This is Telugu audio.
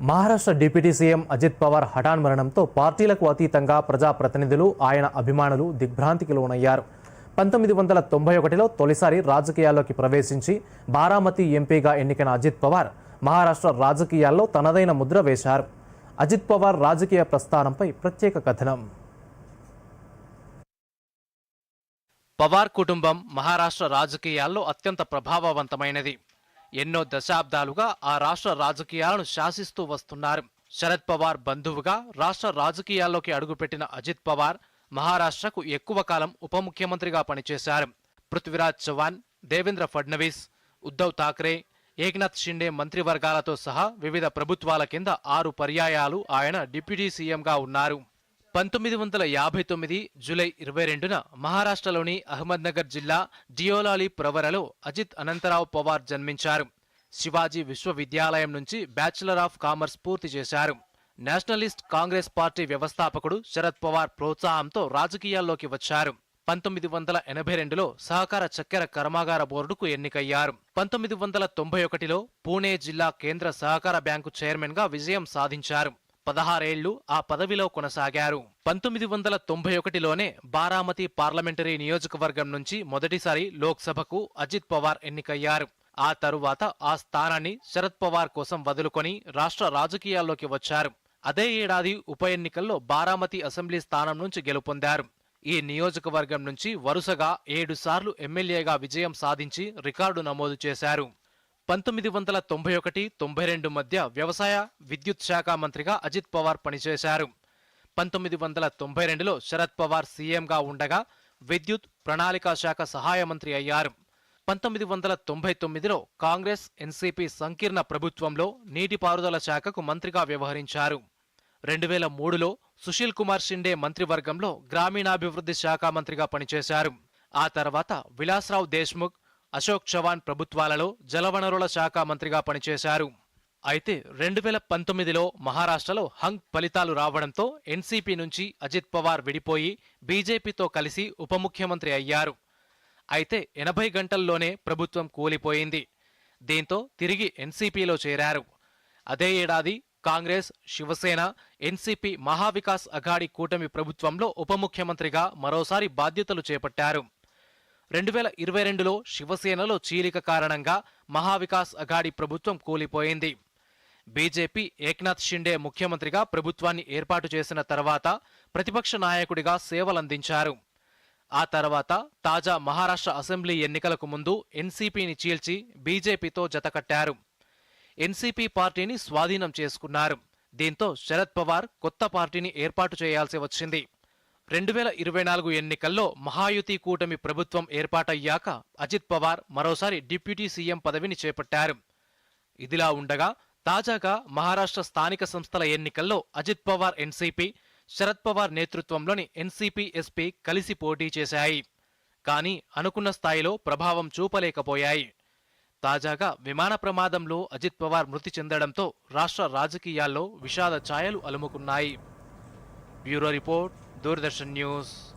మహారాష్ట్ర డిప్యూటీ సీఎం అజిత్ పవార్ హఠాన్ మరణంతో పార్టీలకు అతీతంగా ప్రజాప్రతినిధులు ఆయన అభిమానులు దిగ్భ్రాంతికి లోనయ్యారు. పంతొమ్మిది వందల తొంభై ఒకటిలో తొలిసారి రాజకీయాల్లోకి ప్రవేశించి బారామతి ఎంపీగా ఎన్నికైన అజిత్ పవార్ మహారాష్ట్ర రాజకీయాల్లో తనదైన ముద్ర వేశారు. అజిత్ పవార్ రాజకీయ ప్రస్థానంపై ప్రత్యేక కథనం. పవార్ కుటుంబం మహారాష్ట్ర రాజకీయాల్లో అత్యంత ప్రభావవంతమైనది. ఎన్నో దశాబ్దాలుగా ఆ రాష్ట్ర రాజకీయాలను శాసిస్తూ వస్తున్నారు. శరద్ పవార్ బంధువుగా రాష్ట్ర రాజకీయాల్లోకి అడుగుపెట్టిన అజిత్ పవార్ మహారాష్ట్రకు ఎక్కువ కాలం ఉప ముఖ్యమంత్రిగా పనిచేశారు. పృథ్వీరాజ్ చౌహాన్ దేవేంద్ర ఫడ్నవీస్ ఉద్దవ్ ఠాక్రే ఏక్నాథ్ షిండే మంత్రివర్గాలతో సహా వివిధ ప్రభుత్వాల కింద ఆరు పర్యాయాలు ఆయన డిప్యూటీ సీఎంగా ఉన్నారు. పంతొమ్మిది వందల యాభై తొమ్మిది జూలై ఇరవై రెండున మహారాష్ట్రలోని అహ్మద్నగర్ జిల్లా డియోలాలి ప్రవరలో అజిత్ అనంతరావు పవార్ జన్మించారు. శివాజీ విశ్వవిద్యాలయం నుంచి బ్యాచిలర్ ఆఫ్ కామర్స్ పూర్తి చేశారు. నేషనలిస్ట్ కాంగ్రెస్ పార్టీ వ్యవస్థాపకుడు శరద్ పవార్ ప్రోత్సాహంతో రాజకీయాల్లోకి వచ్చారు. పంతొమ్మిది వందల ఎనభై రెండులో సహకార చక్కెర కర్మాగార బోర్డుకు ఎన్నికయ్యారు. పంతొమ్మిది వందల తొంభై ఒకటిలో పూణే జిల్లా కేంద్ర సహకార బ్యాంకు చైర్మన్గా విజయం సాధించారు. పదహారేళ్ళు ఆ పదవిలో కొనసాగారు. పంతొమ్మిది వందల తొంభై ఒకటిలోనే బారామతి పార్లమెంటరీ నియోజకవర్గం నుంచి మొదటిసారి లోక్సభకు అజిత్ పవార్ ఎన్నికయ్యారు. ఆ తరువాత ఆ స్థానాన్ని శరద్ పవార్ కోసం వదులుకొని రాష్ట్ర రాజకీయాల్లోకి వచ్చారు. అదే ఏడాది ఉప ఎన్నికల్లో బారామతి అసెంబ్లీ స్థానం నుంచి గెలుపొందారు. ఈ నియోజకవర్గం నుంచి వరుసగా ఏడు సార్లు ఎమ్మెల్యేగా విజయం సాధించి రికార్డు నమోదు చేశారు. పంతొమ్మిది వందల తొంభై ఒకటి తొంభై రెండు మధ్య వ్యవసాయ విద్యుత్ శాఖ మంత్రిగా అజిత్ పవార్ పనిచేశారు. పంతొమ్మిది వందల తొంభై రెండులో శరద్ పవార్ సీఎంగా ఉండగా విద్యుత్ ప్రణాళికా శాఖ సహాయ మంత్రి అయ్యారు. పంతొమ్మిది వందల తొంభై తొమ్మిదిలో కాంగ్రెస్ ఎన్సీపీ సంకీర్ణ ప్రభుత్వంలో నీటిపారుదల శాఖకు మంత్రిగా వ్యవహరించారు. రెండు వేల మూడులో సుశీల్ కుమార్ షిండే మంత్రివర్గంలో గ్రామీణాభివృద్ధి శాఖ మంత్రిగా పనిచేశారు. ఆ తర్వాత విలాస్రావు దేశ్ముఖ్ అశోక్ చవాన్ ప్రభుత్వాలలో జలవనరుల శాఖ మంత్రిగా పనిచేశారు. అయితే రెండు వేల పంతొమ్మిదిలో మహారాష్ట్రలో హంగ్ ఫలితాలు రావడంతో ఎన్సీపీ నుంచి అజిత్ పవార్ విడిపోయి బీజేపీతో కలిసి ఉప ముఖ్యమంత్రి అయ్యారు. అయితే ఎనభై గంటల్లోనే ప్రభుత్వం కూలిపోయింది. దీంతో తిరిగి ఎన్సీపీలో చేరారు. అదే ఏడాది కాంగ్రెస్ శివసేన ఎన్సీపీ మహావికాస్ అఘాడి కూటమి ప్రభుత్వంలో ఉప ముఖ్యమంత్రిగా మరోసారి బాధ్యతలు చేపట్టారు. రెండు వేల ఇరవై రెండులో శివసేనలో చీలిక కారణంగా మహావికాస్ అఘాడి ప్రభుత్వం కూలిపోయింది. బీజేపీ ఏక్నాథ్ షిండే ముఖ్యమంత్రిగా ప్రభుత్వాన్ని ఏర్పాటు చేసిన తర్వాత ప్రతిపక్ష నాయకుడిగా సేవలందించారు. ఆ తర్వాత తాజా మహారాష్ట్ర అసెంబ్లీ ఎన్నికలకు ముందు ఎన్సీపీని చీల్చి బీజేపీతో జతకట్టారు. ఎన్సీపీ పార్టీని స్వాధీనం చేసుకున్నారు. దీంతో శరద్ పవార్ కొత్త పార్టీని ఏర్పాటు చేయాల్సి వచ్చింది. రెండు వేల ఇరవై నాలుగు ఎన్నికల్లో మహాయుతి కూటమి ప్రభుత్వం ఏర్పాటయ్యాక అజిత్ పవార్ మరోసారి డిప్యూటీ సీఎం పదవిని చేపట్టారు. ఇదిలా ఉండగా తాజాగా మహారాష్ట్ర స్థానిక సంస్థల ఎన్నికల్లో అజిత్ పవార్ ఎన్సీపీ శరద్ పవార్ నేతృత్వంలోని ఎన్సీపీ ఎస్పీ కలిసి పోటీ చేశాయి. కానీ అనుకున్న స్థాయిలో ప్రభావం చూపలేకపోయాయి. తాజాగా విమాన ప్రమాదంలో అజిత్ పవార్ మృతి చెందడంతో రాష్ట్ర రాజకీయాల్లో విషాద ఛాయలు అలుముకున్నాయి. Bureau report. Doordarshan News.